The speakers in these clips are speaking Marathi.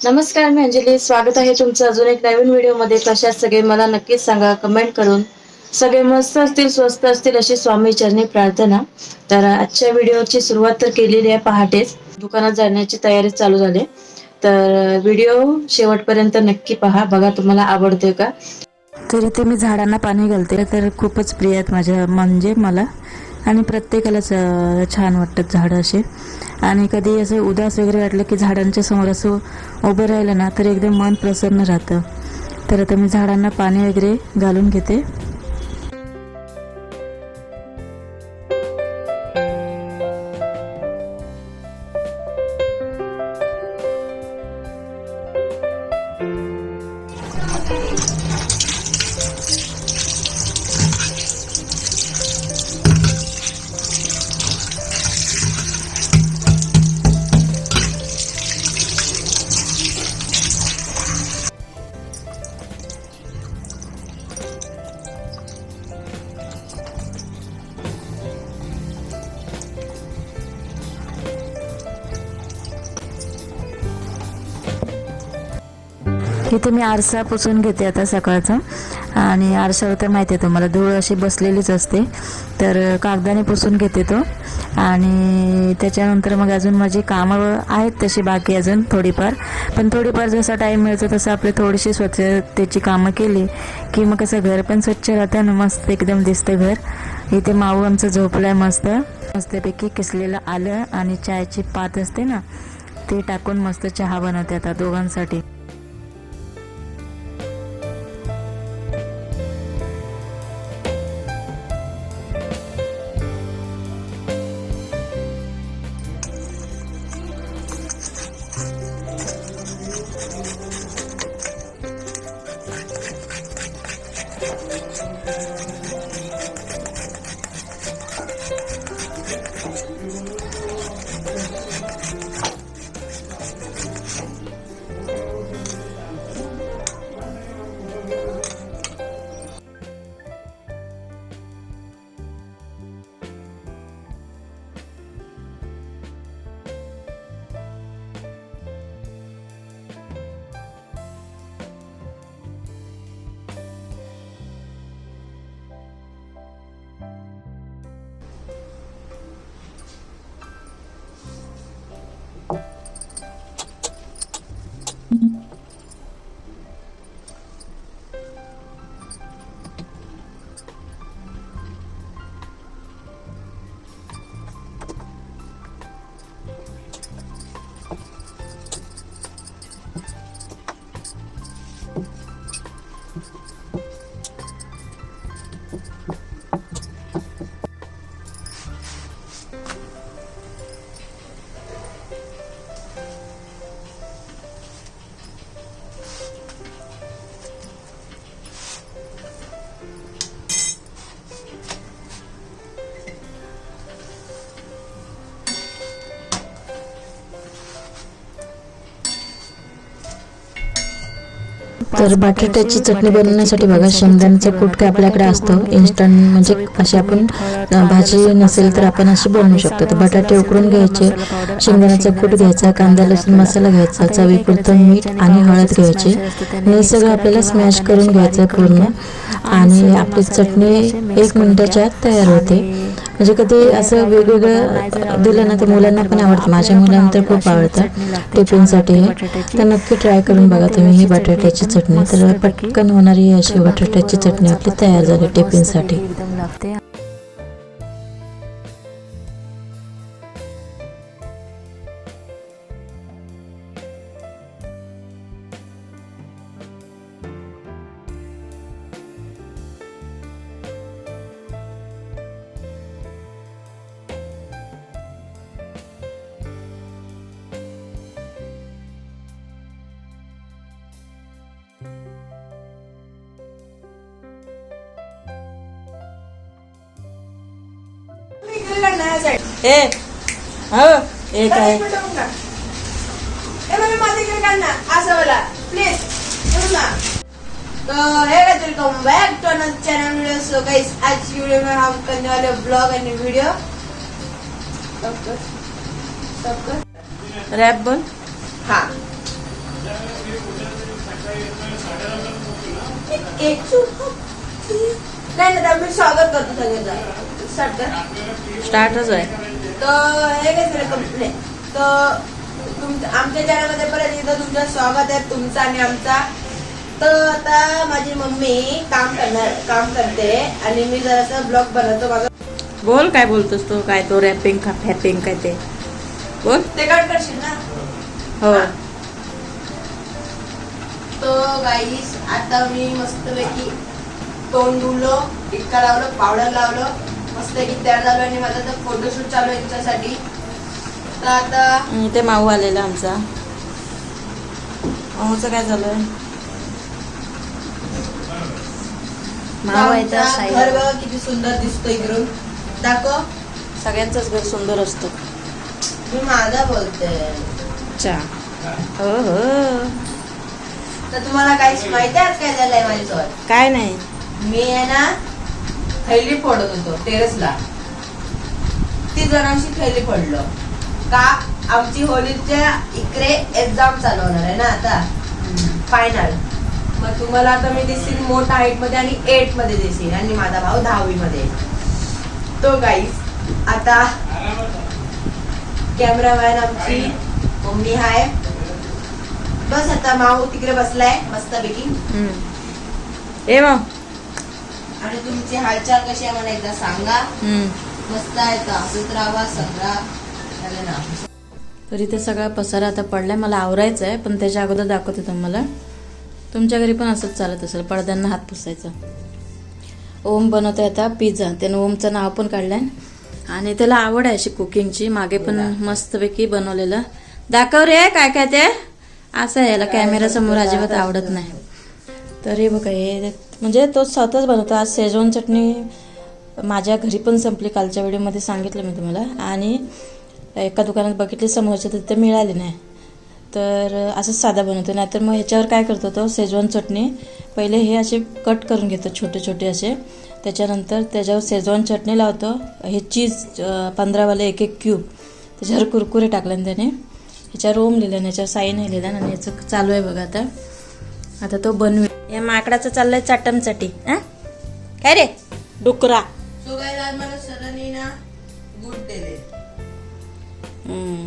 नमस्कार मी अंजली. स्वागत आहे तुमचं अजून एक नवीन व्हिडिओमध्ये. कशा सगळे मला नक्कीच सांगा कमेंट करून. सगळे मस्त असतील स्वस्त असतील अशी स्वामी चरणी प्रार्थना. तर आजच्या व्हिडिओची सुरुवात तर केलेली आहे पहाटेच. दुकानात जाण्याची तयारी चालू झाली. तर व्हिडिओ शेवटपर्यंत नक्की पहा. बघा तुम्हाला आवडतोय का? तर इथे मी झाडांना पाणी घालते. तर खूपच प्रिय आहेत माझ्या म्हणजे मला. आणि प्रत्येकालाच छान वाटतात झाडं असे. आणि कधी असं उदास वगैरे वाटलं की झाडांच्या समोर असं उभं राहिलं ना तर एकदम मन प्रसन्न राहतं. तर आता मी झाडांना पाणी वगैरे घालून घेते. इथे मी आरसा पुसून घेते आता सकाळचा. आणि आरशावर तर माहिती आहे तुम्हाला धूळ अशी बसलेलीच असते. तर कागदाने पुसून घेते तो. आणि त्याच्यानंतर मग अजून माझी कामं आहेत तशी बाकी अजून थोडीफार. पण थोडीफार जसा टाईम मिळतो तसं आपली थोडीशी स्वच्छतेची कामं केली की मग कसं घर पण स्वच्छ राहतं ना मस्त एकदम दिसतं घर. इथे माऊ आमचं झोपलं आहे मस्त. मस्तपैकी किसलेलं आलं आणि चायची पात असते ना ते टाकून मस्त चहा बनवते आता दोघांसाठी. Mm-hmm. तर बटाट्याची चटणी बनवण्यासाठी बघा शेंगदाण्याचा कूट काय आपल्याकडे असतो. इन्स्टंट म्हणजे अशी आपण भाजी नसेल तर आपण अशी बनवू शकतो. तर बटाटे उकडून घ्यायचे शेंगदाण्याचा कूट घ्यायचा कांदा लसूण मसाला घ्यायचा चवीपुरतं मीठ आणि हळद घ्यायची. हे सगळं आपल्याला स्मॅश करून घ्यायचं पूर्ण. आणि आपली चटणी एक मिनिटाच्या आत तयार होते. म्हणजे कधी असं वेगवेगळं दिलं ना तर मुलांना पण आवडतं. माझ्या मुलांना तर खूप आवडतं टिफिनसाठी. हे तर नक्की ट्राय करून बघा तुम्ही ही बटाट्याची चटणी. तर पटकन होणारी अशी बटाट्याची चटणी आपली तयार झाली टिफिनसाठी. एकदम लागते ए हो एक आहे प्लीज तो है welcome back to another channel video so guys आज की वीडियो में हम करने वाले ब्लॉग एंड वीडियो रॅप बोल हाँ एक नाही नाही आम्ही स्वागत करतो सगळ्यांचं स्टार्टच आहे तर हे काय कंप्लेंट तर तुमचं आमच्या चॅनलमध्ये परत एकदा तुमचं स्वागत आहे तुमचं आणि आमचा. तर आता माझी मम्मी काम करणार काम करते आणि मी जरासं ब्लॉग बनवतो माझं बोल काय बोलतोस तू? काय तो रॅपिंग का फॅपिंग काय ते? बोल. ते कट करशील ना? हो. तो गाईस आता मी मस्तपैकी तोंड धुलं टिक्का लावलं पावडर लावलं. मस्तपैकी तयार झालो आणि माझा तर फोटोशूट चालू आहे याच्यासाठी तर आता ते माऊ आलेला आमचा. माऊचं काय झालं माऊ आहे तर घर बघा किती सुंदर दिसतो इकडून. दाखव. सगळ्यांचंच घर सुंदर असतं. मी माझा बोलते. अच्छा. हो हो. तर तुम्हाला काहीच माहिती आहे काय झालंय माझ्यासोबत काय नाही. मी आहे ना थैली फोडत होतो टेरेसला ती जणांशी थैली फोडलो. का? आमची होलीच्या इकडे एक्झाम चालू होणार आहे ना आता. फायनल मग तुम्हाला आता मी दिसेल मोठा हाईटमध्ये आणि एटमध्ये दिसेल आणि माझा भाऊ दहावी मध्ये तो गाईस आता कॅमेरामॅन आमची मम्मी हाय. बस आता माऊ तिकडे बसलाय मस्तपैकी. हम्म. ए मग आणि तुमची हालचाल कशी आहे मला एकदा सांगा. मस्त आहे का? हसत राहा झालं ना? तर इथे सगळा पसारा आता पडलाय मला आवरायचं आहे पण त्याच्या अगोदर दाखवते तुम्हाला. तुमच्या घरी पण असंच चालत असेल पडद्यांना हात पुसायचा. ओम बनवतोय आता पिझ्झा. त्यानं ओमचं नाव पण काढलंय. आणि त्याला आवड आहे अशी कुकिंगची. मागे पण मस्तपैकी बनवलेलं. दाखव रे काय काय ते? असं आहे याला कॅमेरा समोर अजिबात आवडत नाही. तर हे बघा हे म्हणजे तो स्वतःच बनवतो. आज शेजवान चटणी माझ्या घरी पण संपली. कालच्या व्हिडिओमध्ये सांगितलं मी तुम्हाला. आणि एका दुकानात बघितली समोरच्या तिथे मिळाली नाही. तर असंच साधा बनवतो. नाहीतर मग ह्याच्यावर काय करतो तो? शेजवान चटणी. पहिले हे असे कट करून घेतो छोटे छोटे असे. त्याच्यानंतर त्याच्यावर शेजवान चटणी लावतो. हे चीज पंधरावाले एक एक क्यूब त्याच्यावर कुरकुरे टाकल्याने त्याने ह्याच्यावर ओम लिहिलं ह्याच्यावर साई नाही लिहिलं. आणि ह्याचं चालू आहे बघा आता. आता तो बनवे या माकडाचं चाललंय चाटमचाटी हा? काय रे? डुकरा. सो काय आज मला सरांनी ना गुड दिले हम्म.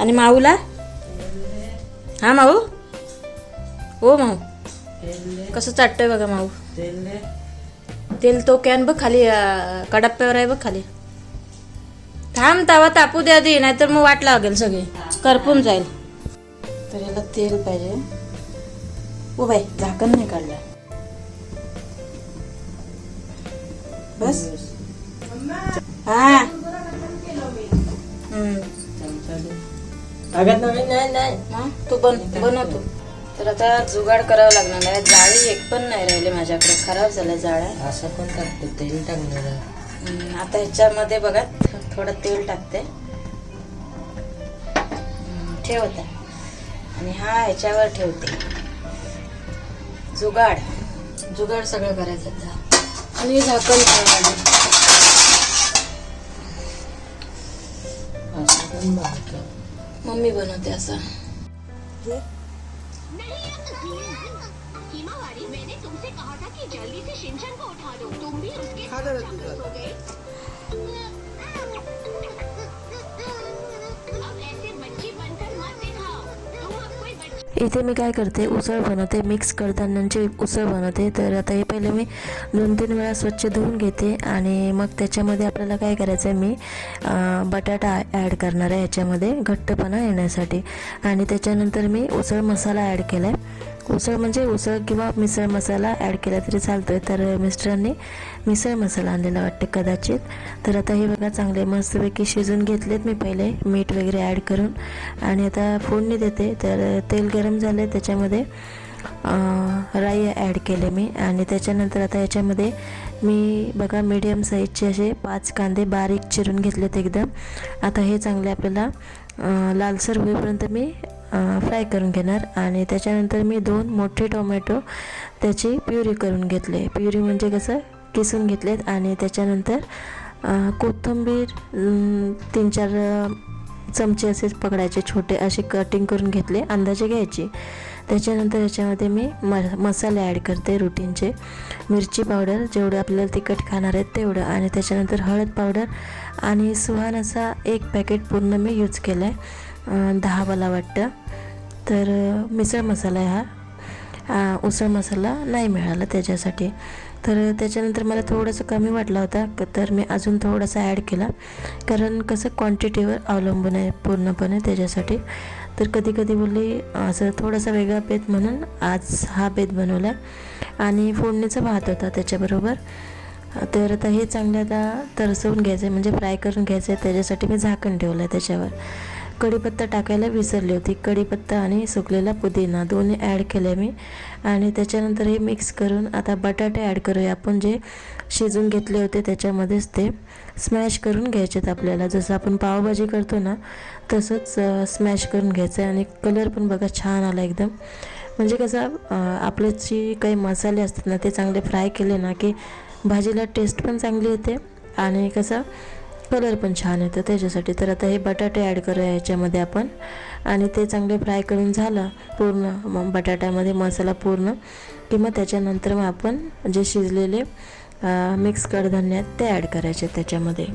आणि माऊला? हा माऊ? हो माऊ. कसं चाटतोय बघा माऊ? तेल तो कॅन बघ खाली अं, कडाप्प्यावर आहे बघ खाली. थांब तवा तापू द्या आधी नाहीतर मग वाट लागेल सगळी. करपून जाईल. तर याला तेल पाहिजे. ओ बाई झाकण नाही काढलं. बस. हा. हम्म. हा, तू बन बनव तू. तर आता जुगाड करावं लागणार आहे. जाळी एक पण नाही राहिली माझ्याकडे. खराब झाल्या जाळ्या. असं पण टाकतो? तेल टाकणार आता ह्याच्यामध्ये बघा थोडं तेल टाकते. हम्म, ठेव आता. आणि हा ह्याच्यावर ठेवते. जुगाड. जुगाड सगळं करायचं आता. आणि झाकण. मम्मी बनवते असं. मैंने इथे मी काय करते उसळ बनवते मिक्स कडधान्यांची उसळ बनवते. तर आता हे पहिले मी दोन तीन वेळा स्वच्छ धुवून घेते आणि मग त्याच्यामध्ये आपल्याला काय करायचं आहे मी बटाटा ॲड करणार आहे याच्यामध्ये घट्टपणा येण्यासाठी. आणि त्याच्यानंतर मी उसळ मसाला ॲड केला आहे उसळ म्हणजे उसळ किंवा मिसळ मसाला ॲड केला तरी चालतो आहे तर मिस्टरांनी मिसळ मसाला आणलेला वाटते कदाचित. तर आता हे बघा चांगले मस्तपैकी शिजून घेतलेत मी पहिले. मीठ वगैरे ॲड करून. आणि आता फोडणी देते. तर तेल गरम झाले त्याच्यामध्ये राई ॲड केले मी. आणि त्याच्यानंतर आता याच्यामध्ये मी बघा मीडियम साईजचे असे पाच कांदे बारीक चिरून घेतलेत एकदम. आता हे चांगले आपल्याला लालसर होईपर्यंत मी फ्राय करून घेणार. आणि त्याच्यानंतर मी दोन मोठे टोमॅटो त्याची प्युरी करून घेतले. प्युरी म्हणजे कसं? किसून घेतलेत. आणि त्याच्यानंतर कोथिंबीर तीन चार चमचे असे पकडायचे छोटे असे कटिंग करून घेतले अंदाजे घ्यायची. त्याच्यानंतर याच्यामध्ये मी म मसाले ॲड करते रुटीनचे मिरची पावडर जेवढं आपल्याला तिखट खाणार आहेत तेवढं. आणि त्याच्यानंतर हळद पावडर आणि सुहान असा एक पॅकेट पूर्ण मी यूज केला आहे दहा मला वाटतं. तर मिसळ मसाला हा. उसळ मसाला नाही मिळाला त्याच्यासाठी. तर त्याच्यानंतर मला थोडंसं कमी वाटला होता तर मी अजून थोडासा ॲड केला. कारण कसं क्वांटिटीवर अवलंबून आहे पूर्णपणे त्याच्यासाठी. तर कधी कधी बोलली असं थोडासा वेगळा बेत म्हणून आज हा बेत बनवला. आणि फोडणीचा भात होता त्याच्याबरोबर. तर आता हे चांगलं आता तरसवून घ्यायचं आहे म्हणजे फ्राय करून घ्यायचं आहे त्याच्यासाठी मी झाकण ठेवलं आहे त्याच्यावर. कढीपत्ता टाकायला विसरली होती. कढीपत्ता आणि सुकलेला पुदिना दोन्ही ॲड केले मी. आणि त्याच्यानंतर हे मिक्स करून आता बटाटे ॲड करूया. आपण जे शिजून घेतले होते त्याच्यामध्येच ते स्मॅश करून घ्यायचेत आपल्याला. जसं आपण पावभाजी करतो ना तसंच स्मॅश करून घ्यायचं आहे आणि कलर पण बघा छान आला एकदम. म्हणजे कसं आपले जे काही मसाले असतात ना ते चांगले फ्राय केले ना की भाजीला टेस्ट पण चांगली येते. आणि कसं कलर पण छान येतं. त्याच्यासाठी तर आता हे बटाटे ॲड करूया याच्यामध्ये आपण. आणि ते चांगले फ्राय करून झालं पूर्ण मग बटाट्यामध्ये मसाला पूर्ण. की मग त्याच्यानंतर मग आपण जे शिजलेले मिक्स कडधान्य आहेत ते ॲड करायचे त्याच्यामध्ये.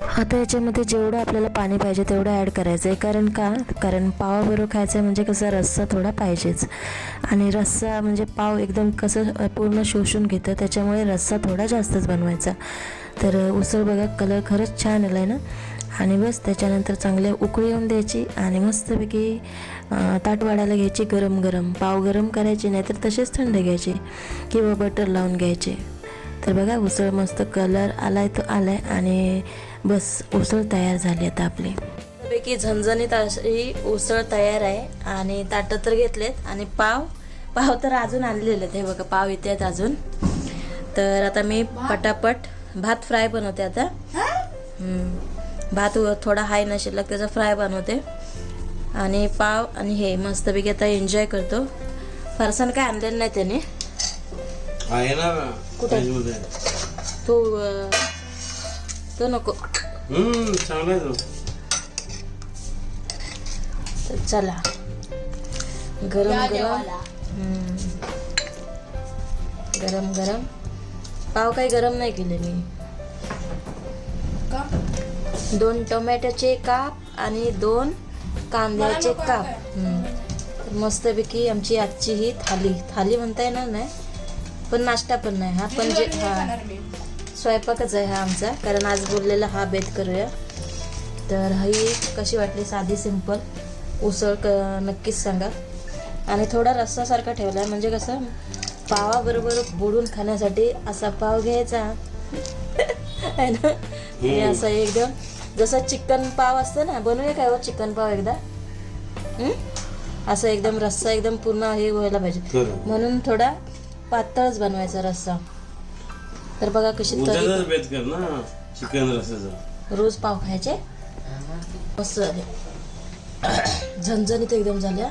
आता याच्यामध्ये जेवढं आपल्याला पाणी पाहिजे तेवढं ॲड करायचं आहे कारण का? कारण पावाबरोबर खायचं आहे म्हणजे कसं रस्सा थोडा पाहिजेच. आणि रस्सा म्हणजे पाव एकदम कसं पूर्ण शोषून घेतं त्याच्यामुळे रस्सा थोडा जास्तच बनवायचा. तर उसळ बघा कलर खरंच छान आला आहे ना? आणि बस त्याच्यानंतर चांगले उकळी येऊन द्यायची आणि मस्तपैकी ताट वाढायला घ्यायची गरम गरम पाव गरम करायचे नाहीतर तसेच थंड घ्यायचे. किंवा बटर लावून घ्यायचे. तर बघा उसळ मस्त कलर आलाय तो आलाय आणि बस उसळ तयार झाली आता आपली. पैकी झणझणीत अशी उसळ तयार आहे आणि ताटं तर घेतलेत आणि पाव पाव तर अजून आणलेले आहेत. हे बघा पाव इथे आहेत अजून. तर आता मी पटापट भात फ्राय बनवते आता. भात व- थोडा हाय न शिल्लक त्याचा फ्राय बनवते. आणि पाव आणि हे मस्तपैकी आता एन्जॉय करतो. फरसाण काय आणलेलं नाही त्याने. आहे ना? कुठे? तो अं, तो नको. हम्म चांगला आहे तो. तर चला. गरम गरम. हम्म. गरम गरम. पाव काही गरम नाही केले मी. दोन टोमॅटोचे काप आणि दोन कांद्याचे काप. हम्म. तर मस्तपैकी आमची आजची ही थाली. थाली म्हणता येणार नाही. पण नाश्ता पण नाही हा पण जे हा. स्वयंपाकच आहे हा आमचा कारण आज बोललेला हा बेत करूया. तर ही कशी वाटली? साधी सिंपल उसळ क नक्कीच सांगा. आणि थोडा रस्सासारखा ठेवला आहे म्हणजे कसं पावाबरोबर बुडून खाण्यासाठी असा पाव घ्यायचा. आहे ना? आणि असं एकदम जसं चिकन पाव असतं ना बनवूया काय हो चिकन पाव एकदा? हं? असं एकदम रस्सा एकदम पूर्ण हे व्हायला पाहिजे. म्हणून थोडा पातळच बनवायचा रस्सा. तर बघा कशी तरी उद्याचाच बेत कर ना चिकन रोज पाव खायचे. मस्त झाले. झणझणीत एकदम झाल्या.